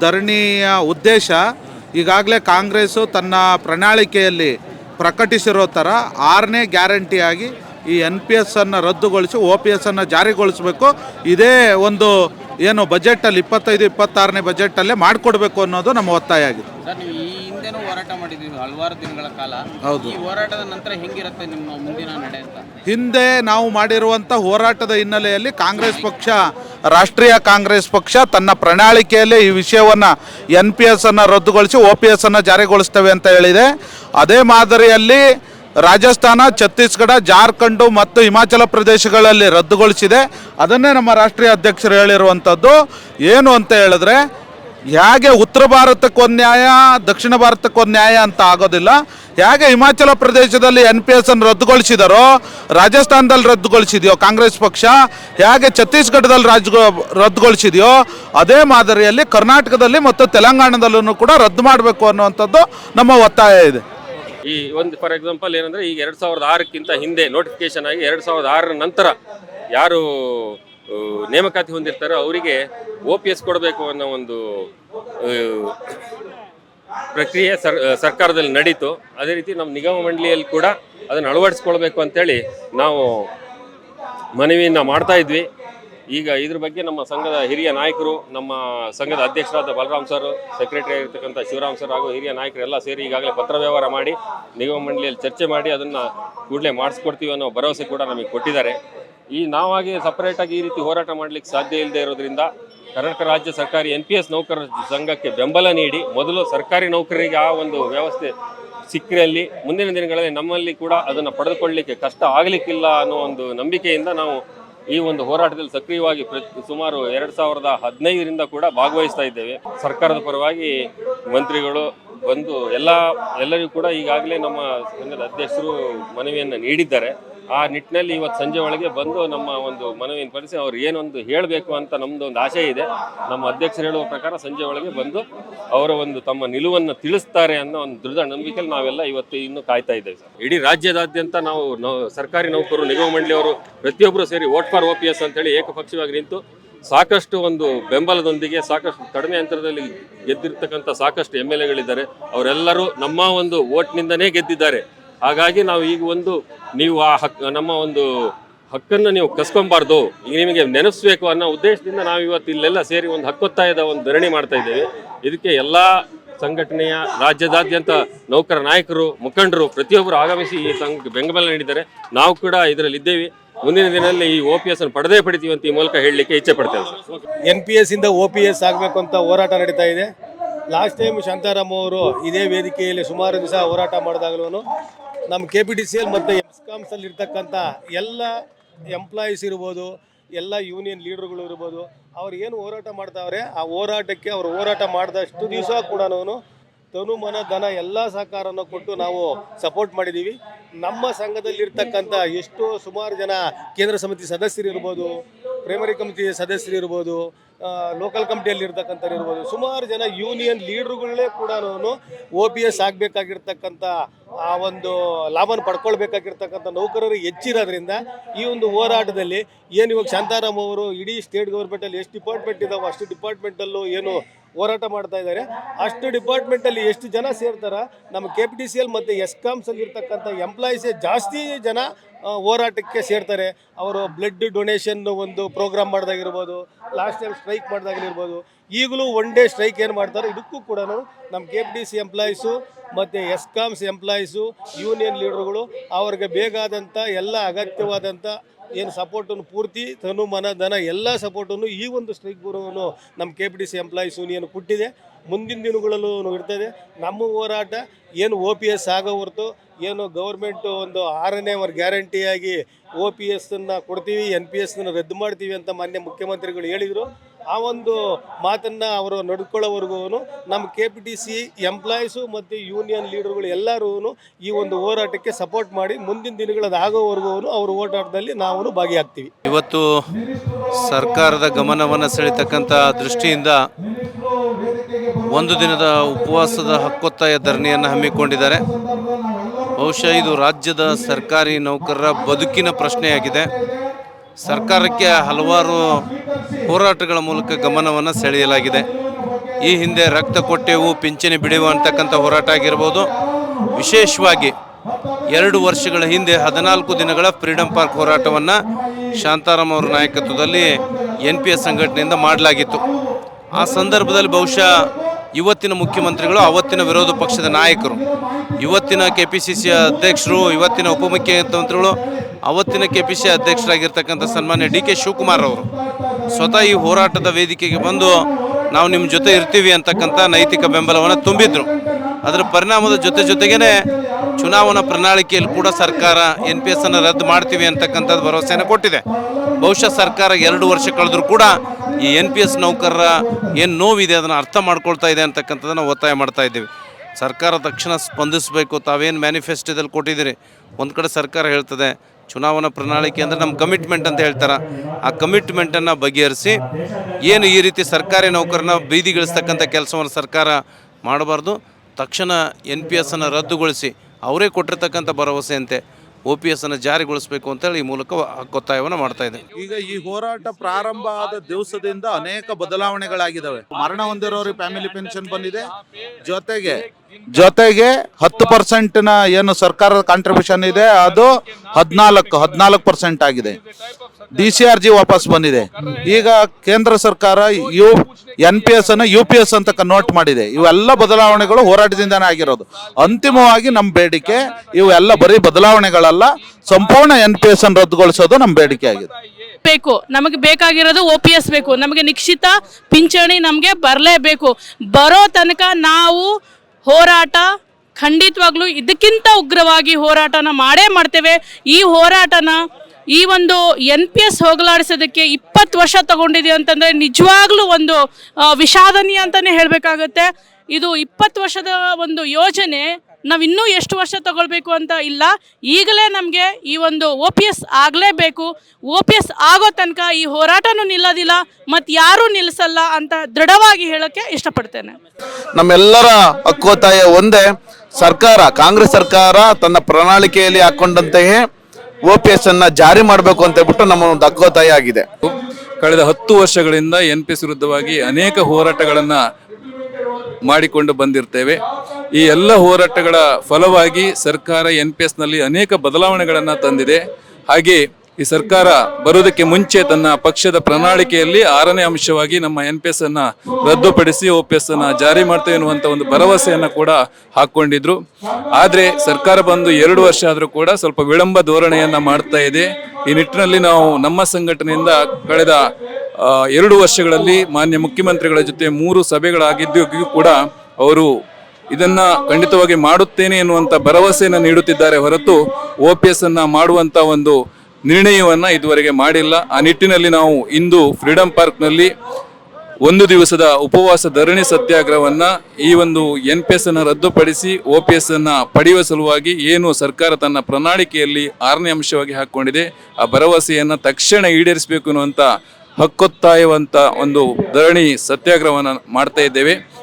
ಧರಣಿಯ ಉದ್ದೇಶ ಈಗಾಗಲೇ ಕಾಂಗ್ರೆಸ್ಸು ತನ್ನ ಪ್ರಣಾಳಿಕೆಯಲ್ಲಿ ಪ್ರಕಟಿಸಿರೋ ಥರ ಆರನೇ ಗ್ಯಾರಂಟಿಯಾಗಿ ಈ ಎನ್ ಪಿ ಎಸ್ ಅನ್ನು ರದ್ದುಗೊಳಿಸಿ ಒ ಪಿ ಎಸ್ ಅನ್ನು ಜಾರಿಗೊಳಿಸಬೇಕು. ಇದೇ ಒಂದು ಏನು ಬಜೆಟಲ್ಲಿ ಇಪ್ಪತ್ತೈದು ಇಪ್ಪತ್ತಾರನೇ ಬಜೆಟಲ್ಲೇ ಮಾಡಿಕೊಡ್ಬೇಕು ಅನ್ನೋದು ನಮ್ಮ ಒತ್ತಾಯ ಆಗಿದೆ. ಸರ್ ನೀವು ಈ ಹಿಂದೆನೂ ಹೋರಾಟ ಮಾಡಿದ್ದೀವಿ ಹಲವಾರು ದಿನಗಳ ಕಾಲ. ಹೌದು. ಈ ಹೋರಾಟದ ನಂತರ ಹೆಂಗಿರುತ್ತೆ ನಿಮ್ಮ ಮುಂದಿನ ನಡೆ ಅಂತ? ಹಿಂದೆ ನಾವು ಮಾಡಿರುವಂಥ ಹೋರಾಟದ ಹಿನ್ನೆಲೆಯಲ್ಲಿ ಕಾಂಗ್ರೆಸ್ ಪಕ್ಷ ರಾಷ್ಟ್ರೀಯ ಕಾಂಗ್ರೆಸ್ ಪಕ್ಷ ತನ್ನ ಪ್ರಣಾಳಿಕೆಯಲ್ಲಿ ಈ ವಿಷಯವನ್ನು ಎನ್ ಪಿ ಎಸ್ ಅನ್ನು ರದ್ದುಗೊಳಿಸಿ ಒ ಪಿ ಎಸ್ ಅನ್ನು ಜಾರಿಗೊಳಿಸ್ತೇವೆ ಅಂತ ಹೇಳಿದೆ. ಅದೇ ಮಾದರಿಯಲ್ಲಿ ರಾಜಸ್ಥಾನ, ಛತ್ತೀಸ್ಗಢ, ಜಾರ್ಖಂಡು ಮತ್ತು ಹಿಮಾಚಲ ಪ್ರದೇಶಗಳಲ್ಲಿ ರದ್ದುಗೊಳಿಸಿದೆ. ಅದನ್ನೇ ನಮ್ಮ ರಾಷ್ಟ್ರೀಯ ಅಧ್ಯಕ್ಷರು ಹೇಳಿರುವಂಥದ್ದು ಏನು ಅಂತ ಹೇಳಿದ್ರೆ ಹೇಗೆ ಉತ್ತರ ಭಾರತಕ್ಕೊಂದು ನ್ಯಾಯ ದಕ್ಷಿಣ ಭಾರತಕ್ಕೊಂದು ನ್ಯಾಯ ಅಂತ ಆಗೋದಿಲ್ಲ. ಹೇಗೆ ಹಿಮಾಚಲ ಪ್ರದೇಶದಲ್ಲಿ ಎನ್ ಪಿ ಎಸ್ ಅನ್ನು ರದ್ದುಗೊಳಿಸಿದಾರೋ, ರಾಜಸ್ಥಾನದಲ್ಲಿ ರದ್ದುಗೊಳಿಸಿದೆಯೋ, ಕಾಂಗ್ರೆಸ್ ಪಕ್ಷ, ಹೇಗೆ ಛತ್ತೀಸ್ಗಢದಲ್ಲಿ ರಾಜ್ ರದ್ದುಗೊಳಿಸಿದೆಯೋ, ಅದೇ ಮಾದರಿಯಲ್ಲಿ ಕರ್ನಾಟಕದಲ್ಲಿ ಮತ್ತು ತೆಲಂಗಾಣದಲ್ಲೂ ಕೂಡ ರದ್ದು ಮಾಡಬೇಕು ಅನ್ನುವಂಥದ್ದು ನಮ್ಮ ಒತ್ತಾಯ ಇದೆ. ಈ ಒಂದು ಫಾರ್ ಎಕ್ಸಾಂಪಲ್ ಏನಂದ್ರೆ, ಈಗ ಎರಡ್ ಸಾವಿರದ ಆರಕ್ಕಿಂತ ಹಿಂದೆ ನೋಟಿಫಿಕೇಶನ್ ಆಗಿ ಎರಡ್ ಸಾವಿರದ ಆರರ ನಂತರ ಯಾರು ನೇಮಕಾತಿ ಹೊಂದಿರ್ತಾರೋ ಅವರಿಗೆ ಒ ಪಿ ಎಸ್ ಕೊಡಬೇಕು ಅನ್ನೋ ಒಂದು ಪ್ರಕ್ರಿಯೆ ಸರ್ ಸರ್ಕಾರದಲ್ಲಿ ನಡೀತು. ಅದೇ ರೀತಿ ನಮ್ಮ ನಿಗಮ ಮಂಡಳಿಯಲ್ಲಿ ಕೂಡ ಅದನ್ನು ಅಳವಡಿಸ್ಕೊಳ್ಬೇಕು ಅಂತೇಳಿ ನಾವು ಮನವಿಯನ್ನು ಮಾಡ್ತಾ ಇದ್ವಿ. ಈಗ ಇದ್ರ ಬಗ್ಗೆ ನಮ್ಮ ಸಂಘದ ಹಿರಿಯ ನಾಯಕರು, ನಮ್ಮ ಸಂಘದ ಅಧ್ಯಕ್ಷರಾದ ಬಲರಾಮ್ ಸರ್ ಸೆಕ್ರೆಟರಿ ಆಗಿರ್ತಕ್ಕಂಥ ಶಿವರಾಮ್ ಸರ್ ಹಾಗೂ ಹಿರಿಯ ನಾಯಕರೆಲ್ಲ ಸೇರಿ ಈಗಾಗಲೇ ಪತ್ರ ವ್ಯವಹಾರ ಮಾಡಿ, ನಿಗಮ ಮಂಡಳಿಯಲ್ಲಿ ಚರ್ಚೆ ಮಾಡಿ ಅದನ್ನು ಕೂಡಲೇ ಮಾಡಿಸ್ಕೊಡ್ತೀವಿ ಅನ್ನೋ ಭರವಸೆ ಕೂಡ ನಮಗೆ ಕೊಟ್ಟಿದ್ದಾರೆ. ಈ ನಾವಾಗಿ ಸಪರೇಟಾಗಿ ಈ ರೀತಿ ಹೋರಾಟ ಮಾಡಲಿಕ್ಕೆ ಸಾಧ್ಯ ಇಲ್ಲದೆ ಇರೋದ್ರಿಂದ ಕರ್ನಾಟಕ ರಾಜ್ಯ ಸರ್ಕಾರಿ ಎನ್ ಪಿ ಎಸ್ ನೌಕರರ ಸಂಘಕ್ಕೆ ಬೆಂಬಲ ನೀಡಿ ಮೊದಲು ಸರ್ಕಾರಿ ನೌಕರರಿಗೆ ಆ ಒಂದು ವ್ಯವಸ್ಥೆ ಸಿಕ್ಕರಲ್ಲಿ ಮುಂದಿನ ದಿನಗಳಲ್ಲಿ ನಮ್ಮಲ್ಲಿ ಕೂಡ ಅದನ್ನು ಪಡೆದುಕೊಳ್ಳಲಿಕ್ಕೆ ಕಷ್ಟ ಆಗಲಿಕ್ಕಿಲ್ಲ ಅನ್ನೋ ಒಂದು ನಂಬಿಕೆಯಿಂದ ನಾವು ಈ ಒಂದು ಹೋರಾಟದಲ್ಲಿ ಸಕ್ರಿಯವಾಗಿ ಸುಮಾರು ಎರಡು ಸಾವಿರದ ಹದಿನೈದರಿಂದ ಕೂಡ ಭಾಗವಹಿಸ್ತಾ ಇದ್ದೇವೆ. ಸರ್ಕಾರದ ಪರವಾಗಿ ಮಂತ್ರಿಗಳು ಬಂದು ಎಲ್ಲ, ಎಲ್ಲರಿಗೂ ಕೂಡ ಈಗಾಗಲೇ ನಮ್ಮ ಸಂಘದ ಅಧ್ಯಕ್ಷರು ಮನವಿಯನ್ನು ನೀಡಿದ್ದಾರೆ. ಆ ನಿಟ್ಟಿನಲ್ಲಿ ಇವತ್ತು ಸಂಜೆ ಒಳಗೆ ಬಂದು ನಮ್ಮ ಒಂದು ಮನವಿಯನ್ನು ಪರಿಸಿ ಅವ್ರು ಏನೊಂದು ಹೇಳಬೇಕು ಅಂತ ನಮ್ಮದು ಒಂದು ಆಶೆ ಇದೆ. ನಮ್ಮ ಅಧ್ಯಕ್ಷರು ಹೇಳುವ ಪ್ರಕಾರ ಸಂಜೆ ಒಳಗೆ ಬಂದು ಅವರ ಒಂದು ತಮ್ಮ ನಿಲುವನ್ನು ತಿಳಿಸ್ತಾರೆ ಅನ್ನೋ ಒಂದು ದೃಢ ನಂಬಿಕೆಯಲ್ಲಿ ನಾವೆಲ್ಲ ಇವತ್ತು ಇನ್ನು ಕಾಯ್ತಾ ಇದ್ದೇವೆ ಸರ್. ಇಡೀ ರಾಜ್ಯದಾದ್ಯಂತ ನಾವು ಸರ್ಕಾರಿ ನೌಕರರು, ನಿಗಮ ಮಂಡಳಿಯವರು ಪ್ರತಿಯೊಬ್ಬರು ಸೇರಿ vote for O P S ಅಂತೇಳಿ ಏಕಪಕ್ಷವಾಗಿ ನಿಂತು ಸಾಕಷ್ಟು ಒಂದು ಬೆಂಬಲದೊಂದಿಗೆ, ಸಾಕಷ್ಟು ಕಡಿಮೆ ಅಂತರದಲ್ಲಿ ಗೆದ್ದಿರ್ತಕ್ಕಂಥ ಸಾಕಷ್ಟು ಎಂ ಎಲ್ ಎಗಳಿದ್ದಾರೆ. ಅವರೆಲ್ಲರೂ ನಮ್ಮ ಒಂದು ಓಟ್ನಿಂದನೇ ಗೆದ್ದಿದ್ದಾರೆ. ಹಾಗಾಗಿ ನಾವು ಈಗ ಒಂದು ನೀವು ಆ ಹಕ್, ನಮ್ಮ ಒಂದು ಹಕ್ಕನ್ನು ನೀವು ಕಸ್ಕೊಂಬಾರ್ದು. ಈಗ ನಿಮಗೆ ನೆನೆಸ್ಬೇಕು ಅನ್ನೋ ಉದ್ದೇಶದಿಂದ ನಾವು ಇವತ್ತು ಇಲ್ಲೆಲ್ಲ ಸೇರಿ ಒಂದು ಹಕ್ಕೊತ್ತಾಯದ ಒಂದು ಧರಣಿ ಮಾಡ್ತಾ ಇದ್ದೇವೆ. ಇದಕ್ಕೆ ಎಲ್ಲ ಸಂಘಟನೆಯ, ರಾಜ್ಯದಾದ್ಯಂತ ನೌಕರ ನಾಯಕರು, ಮುಖಂಡರು ಪ್ರತಿಯೊಬ್ಬರು ಆಗಮಿಸಿ ಈ ಸಂಘಕ್ಕೆ ಬೆಂಬಲ ನೀಡಿದ್ದಾರೆ. ನಾವು ಕೂಡ ಇದರಲ್ಲಿ ಇದ್ದೇವೆ. ಮುಂದಿನ ದಿನದಲ್ಲಿ ಈ ಒ ಪಿ ಎಸ್ ಅನ್ನು ಪಡೆದೇ ಪಡಿತೀವಿ ಅಂತ ಈ ಮೂಲಕ ಹೇಳಲಿಕ್ಕೆ ಇಚ್ಛೆ ಪಡ್ತೇವೆ ಎನ್ ಪಿ ಎಸ್ ಇಂದ ಒ ಪಿ ಎಸ್ ಆಗಬೇಕು ಅಂತ ಹೋರಾಟ ನಡೀತಾ ಇದೆ. ಲಾಸ್ಟ್ ಟೈಮ್ ಶಾಂತಾರಾಮ್ ಅವರು ಇದೇ ವೇದಿಕೆಯಲ್ಲಿ ಸುಮಾರು ದಿವಸ ಹೋರಾಟ ಮಾಡಿದಾಗಲೂ ನಮ್ಮ K P D C L ಮತ್ತು ಎಮ್ಸ್ಕಾಮ್ಸಲ್ಲಿ ಇರ್ತಕ್ಕಂಥ ಎಲ್ಲ ಎಂಪ್ಲಾಯೀಸ್ ಇರ್ಬೋದು, ಎಲ್ಲ ಯೂನಿಯನ್ ಲೀಡರ್ಗಳು ಇರ್ಬೋದು, ಅವ್ರು ಏನು ಹೋರಾಟ ಮಾಡ್ತಾವ್ರೆ, ಆ ಹೋರಾಟಕ್ಕೆ ಅವ್ರು ಹೋರಾಟ ಮಾಡಿದಷ್ಟು ದಿವಸ ಕೂಡ ತನು ಮನ ಧನ ಎಲ್ಲ ಸಹಕಾರನ ಕೊಟ್ಟು ನಾವು ಸಪೋರ್ಟ್ ಮಾಡಿದ್ದೀವಿ ನಮ್ಮ ಸಂಘದಲ್ಲಿರ್ತಕ್ಕಂಥ ಎಷ್ಟೋ ಸುಮಾರು ಜನ ಕೇಂದ್ರ ಸಮಿತಿ ಸದಸ್ಯರು ಇರ್ಬೋದು ಪ್ರೈಮರಿ ಕಮಿಟಿ ಸದಸ್ಯರು ಇರ್ಬೋದು ಲೋಕಲ್ ಕಮಿಟಿಯಲ್ಲಿ ಇರ್ತಕ್ಕಂಥವ್ರು ಇರ್ಬೋದು, ಸುಮಾರು ಜನ ಯೂನಿಯನ್ ಲೀಡ್ರುಗಳೇ ಕೂಡ ಒ ಪಿ ಎಸ್ ಆಗಬೇಕಾಗಿರ್ತಕ್ಕಂಥ ಆ ಒಂದು ಲಾಭನ ಪಡ್ಕೊಳ್ಬೇಕಾಗಿರ್ತಕ್ಕಂಥ ನೌಕರರು ಹೆಚ್ಚಿರೋದ್ರಿಂದ ಈ ಒಂದು ಹೋರಾಟದಲ್ಲಿ ಏನು ಇವಾಗ ಶಾಂತಾರಾಮ್ ಅವರು, ಇಡೀ ಸ್ಟೇಟ್ ಗೌರ್ಮೆಂಟಲ್ಲಿ ಎಷ್ಟು ಡಿಪಾರ್ಟ್ಮೆಂಟ್ ಇದಾವೆ ಅಷ್ಟು ಡಿಪಾರ್ಟ್ಮೆಂಟಲ್ಲೂ ಏನು ಹೋರಾಟ ಮಾಡ್ತಾ ಇದ್ದಾರೆ. ಅಷ್ಟು ಡಿಪಾರ್ಟ್ಮೆಂಟಲ್ಲಿ ಎಷ್ಟು ಜನ ಸೇರ್ತಾರ? ನಮ್ಮ K P T C L ಮತ್ತು ಎಸ್ಕಾಮ್ಸಲ್ಲಿ ಇರ್ತಕ್ಕಂಥ ಎಂಪ್ಲಾಯೀಸೇ ಜಾಸ್ತಿ ಜನ ಹೋರಾಟಕ್ಕೆ ಸೇರ್ತಾರೆ. ಅವರು ಬ್ಲಡ್ ಡೊನೇಷನ್ ಒಂದು ಪ್ರೋಗ್ರಾಮ್ ಮಾಡಿದಾಗಿರ್ಬೋದು ಲಾಸ್ಟ್ ಟೈಮ್ ಸ್ಟ್ರೈಕ್ ಮಾಡಿದಾಗಿರ್ಬೋದು. ಈಗಲೂ ಒನ್ ಡೇ ಸ್ಟ್ರೈಕ್ ಏನು ಮಾಡ್ತಾರೆ? ಇದಕ್ಕೂ ಕೂಡ ನಮ್ಮ K P T C employees ಮತ್ತು ಎಸ್ಕಾಮ್ಸ್ ಎಂಪ್ಲಾಯೀಸು ಯೂನಿಯನ್ ಲೀಡರ್ಗಳು ಅವ್ರಿಗೆ ಬೇಕಾದಂಥ ಎಲ್ಲ ಅಗತ್ಯವಾದಂಥ ಏನು ಸಪೋರ್ಟನ್ನು ಪೂರ್ತಿ ತನು ಮನ ಧನ ಎಲ್ಲ ಸಪೋರ್ಟನ್ನು ಈ ಒಂದು ಸ್ಟ್ರೈಕ್ ಗುರುವನ್ನು ನಮ್ಮ K P D C employees union ಕೊಟ್ಟಿದೆ. ಮುಂದಿನ ದಿನಗಳಲ್ಲೂ ಇರ್ತದೆ ನಮ್ಮ ಹೋರಾಟ ಏನು ಒ ಪಿ ಎಸ್ ಆಗೋ ಹೊರತು ಏನು ಗೌರ್ಮೆಂಟು ಒಂದು ಆರನೇ ವರ್ ಗ್ಯಾರಂಟಿಯಾಗಿ ಒ ಪಿ ಎಸ್ಸನ್ನು ಕೊಡ್ತೀವಿ, ಎನ್ ಪಿ ಎಸ್ನ ರದ್ದು ಮಾಡ್ತೀವಿ ಅಂತ ಮಾನ್ಯ ಮುಖ್ಯಮಂತ್ರಿಗಳು ಹೇಳಿದರು. ಆ ಒಂದು ಮಾತನ್ನು ಅವರು ನಡ್ಕೊಳ್ಳೋವರೆಗೂ ನಮ್ಮ K P T C employees ಮತ್ತು ಯೂನಿಯನ್ ಲೀಡರ್ಗಳು ಎಲ್ಲರೂ ಈ ಒಂದು ಹೋರಾಟಕ್ಕೆ ಸಪೋರ್ಟ್ ಮಾಡಿ ಮುಂದಿನ ದಿನಗಳದ್ದು ಆಗೋವರೆಗೂ ಅವ್ರ ಹೋರಾಟದಲ್ಲಿ ನಾವು ಭಾಗಿಯಾಗ್ತೀವಿ. ಇವತ್ತು ಸರ್ಕಾರದ ಗಮನವನ್ನು ಸೆಳೆತಕ್ಕಂಥ ದೃಷ್ಟಿಯಿಂದ ಒಂದು ದಿನದ ಉಪವಾಸದ ಹಕ್ಕೊತ್ತಾಯ ಧರಣಿಯನ್ನು ಹಮ್ಮಿಕೊಂಡಿದ್ದಾರೆ. ಬಹುಶಃ ಇದು ರಾಜ್ಯದ ಸರ್ಕಾರಿ ನೌಕರರ ಬದುಕಿನ ಪ್ರಶ್ನೆಯಾಗಿದೆ. ಸರ್ಕಾರಕ್ಕೆ ಹಲವಾರು ಹೋರಾಟಗಳ ಮೂಲಕ ಗಮನವನ್ನು ಸೆಳೆಯಲಾಗಿದೆ. ಈ ಹಿಂದೆ ರಕ್ತ ಕೊಟ್ಟೆವು, ಪಿಂಚಣಿ ಬಿಡೆವು ಅಂತಕ್ಕಂಥ ಹೋರಾಟ ಆಗಿರ್ಬೋದು. ವಿಶೇಷವಾಗಿ ಎರಡು ವರ್ಷಗಳ ಹಿಂದೆ ಹದಿನಾಲ್ಕು ದಿನಗಳ ಫ್ರೀಡಂ ಪಾರ್ಕ್ ಹೋರಾಟವನ್ನು ಶಾಂತಾರಾಮ್ ಅವರ ನಾಯಕತ್ವದಲ್ಲಿ ಎನ್ ಪಿ ಎಸ್ ಸಂಘಟನೆಯಿಂದ ಮಾಡಲಾಗಿತ್ತು. ಆ ಸಂದರ್ಭದಲ್ಲಿ ಬಹುಶಃ ಇವತ್ತಿನ ಮುಖ್ಯಮಂತ್ರಿಗಳು, ಅವತ್ತಿನ ವಿರೋಧ ಪಕ್ಷದ ನಾಯಕರು, ಇವತ್ತಿನ ಕೆ ಪಿ ಸಿ ಸಿ ಅಧ್ಯಕ್ಷರು, ಇವತ್ತಿನ ಉಪಮುಖ್ಯಮಂತ್ರಿಗಳು, ಅವತ್ತಿನ ಕೆ ಪಿ ಸಿ ಅಧ್ಯಕ್ಷರಾಗಿರ್ತಕ್ಕಂಥ ಸನ್ಮಾನ್ಯ ಡಿ ಕೆ ಶಿವಕುಮಾರ್ ಅವರು ಸ್ವತಃ ಈ ಹೋರಾಟದ ವೇದಿಕೆಗೆ ಬಂದು ನಾವು ನಿಮ್ಮ ಜೊತೆ ಇರ್ತೀವಿ ಅಂತಕ್ಕಂಥ ನೈತಿಕ ಬೆಂಬಲವನ್ನು ತುಂಬಿದ್ರು. ಅದರ ಪರಿಣಾಮದ ಜೊತೆ ಜೊತೆಗೇನೆ ಚುನಾವಣಾ ಪ್ರಣಾಳಿಕೆಯಲ್ಲಿ ಕೂಡ ಸರ್ಕಾರ ಎನ್ ಪಿ ಎಸ್ ಅನ್ನು ರದ್ದು ಮಾಡ್ತೀವಿ ಅಂತಕ್ಕಂಥದ್ದು ಭರವಸೆಯನ್ನು ಕೊಟ್ಟಿದೆ. ಬಹುಶಃ ಸರ್ಕಾರ ಎರಡು ವರ್ಷ ಕಳೆದರೂ ಕೂಡ ಈ ಎನ್ ಪಿ ಎಸ್ ನೌಕರರ ಏನು ನೋವಿದೆ ಅದನ್ನು ಅರ್ಥ ಮಾಡ್ಕೊಳ್ತಾ ಇದೆ ಅಂತಕ್ಕಂಥದ್ದನ್ನು ಒತ್ತಾಯ ಮಾಡ್ತಾ ಇದ್ದೀವಿ. ಸರ್ಕಾರ ತಕ್ಷಣ ಸ್ಪಂದಿಸಬೇಕು, ತಾವೇನು ಮ್ಯಾನಿಫೆಸ್ಟೋದಲ್ಲಿ ಕೊಟ್ಟಿದ್ದೀರಿ? ಒಂದು ಕಡೆ ಸರ್ಕಾರ ಹೇಳ್ತದೆ, ಚುನಾವಣಾ ಪ್ರಣಾಳಿಕೆ ಅಂದರೆ ನಮ್ಮ ಕಮಿಟ್ಮೆಂಟ್ ಅಂತ ಹೇಳ್ತಾರೆ. ಆ ಕಮಿಟ್ಮೆಂಟನ್ನು ಬಗೆಹರಿಸಿ ಏನು ಈ ರೀತಿ ಸರ್ಕಾರಿ ನೌಕರನ ಬೀದಿಗಿಳಿಸ್ತಕ್ಕಂಥ ಕೆಲಸವನ್ನು ಸರ್ಕಾರ ಮಾಡಬಾರ್ದು. ತಕ್ಷಣ ಎನ್ ಪಿ ಎಸ್ಸನ್ನು ರದ್ದುಗೊಳಿಸಿ ಅವರೇ ಕೊಟ್ಟಿರ್ತಕ್ಕಂಥ ಭರವಸೆಯಂತೆ ಒ ಪಿ ಎಸ್ಸನ್ನು ಜಾರಿಗೊಳಿಸಬೇಕು ಅಂತೇಳಿ ಈ ಮೂಲಕ ಒತ್ತಾಯವನ್ನು ಮಾಡ್ತಾ ಇದೆ ಈಗ ಈ ಹೋರಾಟ ಪ್ರಾರಂಭ ಆದ ದಿವಸದಿಂದ ಅನೇಕ ಬದಲಾವಣೆಗಳಾಗಿದ್ದಾವೆ. ಮರಣ ಹೊಂದಿರೋರಿಗೆ ಫ್ಯಾಮಿಲಿ ಪೆನ್ಷನ್ ಬಂದಿದೆ. ಜೊತೆಗೆ ಜೊತೆಗೆ ಹತ್ತು ಪರ್ಸೆಂಟ್ನ ಏನು ಸರ್ಕಾರದ ಕಾಂಟ್ರಿಬ್ಯೂಷನ್ ಇದೆ, ಅದು ಹದಿನಾಲ್ಕು ಹದಿನಾಲ್ಕು ಪರ್ಸೆಂಟ್ ಆಗಿದೆ. ಡಿ ಸಿ ಆರ್ ಜಿ ವಾಪಸ್ ಬಂದಿದೆ. ಈಗ ಕೇಂದ್ರ ಸರ್ಕಾರ ಯು ಎನ್ ಪಿ ಎಸ್ ಅನ್ನು ಯು ಪಿ ಎಸ್ ಅಂತ ಕನ್ವರ್ಟ್ ಮಾಡಿದೆ. ಇವೆಲ್ಲ ಬದಲಾವಣೆಗಳು ಹೋರಾಟದಿಂದನೇ ಆಗಿರೋದು. ಅಂತಿಮವಾಗಿ ನಮ್ಮ ಬೇಡಿಕೆ ಇವೆಲ್ಲ ಬರೀ ಬದಲಾವಣೆಗಳಲ್ಲ, ಸಂಪೂರ್ಣ ಎನ್ ಪಿ ಎಸ್ ಅನ್ನು ರದ್ದುಗೊಳಿಸೋದು ನಮ್ಮ ಬೇಡಿಕೆ ಆಗಿದೆ. ಬೇಕು. ನಮಗೆ ಬೇಕಾಗಿರೋದು ಒ ಪಿ ಎಸ್ ಬೇಕು. ನಮಗೆ ನಿಶ್ಚಿತ ಪಿಂಚಣಿ ನಮಗೆ ಬರಲೇಬೇಕು. ಬರೋ ತನಕ ನಾವು ಹೋರಾಟ ಖಂಡಿತವಾಗ್ಲೂ ಇದಕ್ಕಿಂತ ಉಗ್ರವಾಗಿ ಹೋರಾಟನ ಮಾಡೇ ಮಾಡ್ತೇವೆ. ಈ ಹೋರಾಟನ ಈ ಒಂದು ಎನ್ ಪಿ ಎಸ್ ಹೋಗಲಾಡಿಸೋದಕ್ಕೆ ಇಪ್ಪತ್ತು ವರ್ಷ ತಗೊಂಡಿದೆ ಅಂತಂದರೆ ನಿಜವಾಗ್ಲೂ ಒಂದು ವಿಷಾದನೀಯ ಅಂತಲೇ ಹೇಳಬೇಕಾಗುತ್ತೆ. ಇದು ಇಪ್ಪತ್ತು ವರ್ಷದ ಒಂದು ಯೋಜನೆ, ನಾವು ಇನ್ನೂ ಎಷ್ಟು ವರ್ಷ ತಗೊಳ್ಬೇಕು ಅಂತ ಇಲ್ಲ. ಈಗಲೇ ನಮಗೆ ಈ ಒಂದು ಒ ಪಿ ಎಸ್ ಆಗಲೇಬೇಕು. ಒ ಪಿ ಎಸ್ ಆಗೋ ತನಕ ಈ ಹೋರಾಟನೂ ನಿಲ್ಲೋದಿಲ್ಲ ಮತ್ತು ಯಾರೂ ನಿಲ್ಲಿಸಲ್ಲ ಅಂತ ದೃಢವಾಗಿ ಹೇಳೋಕ್ಕೆ ಇಷ್ಟಪಡ್ತೇನೆ. ನಮ್ಮೆಲ್ಲರ ಹಕ್ಕೋತಾಯ ಒಂದೇ. ಸರ್ಕಾರ, ಕಾಂಗ್ರೆಸ್ ಸರ್ಕಾರ ತನ್ನ ಪ್ರಣಾಳಿಕೆಯಲ್ಲಿ ಹಾಕೊಂಡಂತೆಯೇ ಒ ಪಿ ಎಸ್ ಅನ್ನ ಜಾರಿ ಮಾಡಬೇಕು ಅಂತ ಹೇಳ್ಬಿಟ್ಟು ನಮ್ಮ ಒಂದು ಅಗ್ಗೋತಾಯ ಆಗಿದೆ. ಕಳೆದ ಹತ್ತು ವರ್ಷಗಳಿಂದ ಎನ್ ಪಿ ಎಸ್ ವಿರುದ್ಧವಾಗಿ ಅನೇಕ ಹೋರಾಟಗಳನ್ನು ಮಾಡಿಕೊಂಡು ಬಂದಿರ್ತೇವೆ. ಈ ಎಲ್ಲ ಹೋರಾಟಗಳ ಫಲವಾಗಿ ಸರ್ಕಾರ ಎನ್ ಪಿ ಎಸ್ನಲ್ಲಿ ಅನೇಕ ಬದಲಾವಣೆಗಳನ್ನು ತಂದಿದೆ. ಹಾಗೆ ಈ ಸರ್ಕಾರ ಬರುವುದಕ್ಕೆ ಮುಂಚೆ ತನ್ನ ಪಕ್ಷದ ಪ್ರಣಾಳಿಕೆಯಲ್ಲಿ ಆರನೇ ಅಂಶವಾಗಿ ನಮ್ಮ ಎನ್ ಪಿ ಎಸ್ ಅನ್ನ ರದ್ದುಪಡಿಸಿ ಒ ಪಿ ಎಸ್ ಅನ್ನ ಜಾರಿ ಮಾಡ್ತೇವೆ ಎನ್ನುವಂತ ಒಂದು ಭರವಸೆಯನ್ನ ಕೂಡ ಹಾಕೊಂಡಿದ್ರು ಆದ್ರೆ ಸರ್ಕಾರ ಬಂದು ಎರಡು ವರ್ಷ ಆದರೂ ಕೂಡ ಸ್ವಲ್ಪ ವಿಳಂಬ ಧೋರಣೆಯನ್ನ ಮಾಡ್ತಾ ಇದೆ. ಈ ನಿಟ್ಟಿನಲ್ಲಿ ನಾವು ನಮ್ಮ ಸಂಘಟನೆಯಿಂದ ಕಳೆದ ಎರಡು ವರ್ಷಗಳಲ್ಲಿ ಮಾನ್ಯ ಮುಖ್ಯಮಂತ್ರಿಗಳ ಜೊತೆ ಮೂರು ಸಭೆಗಳಾಗಿದ್ದು ಕೂಡ ಅವರು ಇದನ್ನ ಖಂಡಿತವಾಗಿ ಮಾಡುತ್ತೇನೆ ಎನ್ನುವಂತ ಭರವಸೆಯನ್ನು ನೀಡುತ್ತಿದ್ದಾರೆ ಹೊರತು ಒ ಪಿ ಎಸ್ ಅನ್ನ ಮಾಡುವಂತ ಒಂದು ನಿರ್ಣಯವನ್ನ ಇದುವರೆಗೆ ಮಾಡಿಲ್ಲ. ಆ ನಿಟ್ಟಿನಲ್ಲಿ ನಾವು ಇಂದು ಫ್ರೀಡಂ ಪಾರ್ಕ್ನಲ್ಲಿ ಒಂದು ದಿವಸದ ಉಪವಾಸ ಧರಣಿ ಸತ್ಯಾಗ್ರಹವನ್ನು ಈ ಒಂದು ಎನ್ ಪಿ ಎಸ್ ಅನ್ನು ರದ್ದುಪಡಿಸಿ ಒ ಪಿ ಎಸ್ ಅನ್ನು ಪಡೆಯುವ ಸಲುವಾಗಿ ಏನು ಸರ್ಕಾರ ತನ್ನ ಪ್ರಣಾಳಿಕೆಯಲ್ಲಿ ಆರನೇ ಅಂಶವಾಗಿ ಹಾಕ್ಕೊಂಡಿದೆ ಆ ಭರವಸೆಯನ್ನು ತಕ್ಷಣ ಈಡೇರಿಸಬೇಕು ಅನ್ನುವಂಥ ಹಕ್ಕೊತ್ತಾಯವಂತ ಒಂದು ಧರಣಿ ಸತ್ಯಾಗ್ರಹವನ್ನು ಮಾಡ್ತಾ ಇದ್ದೇವೆ.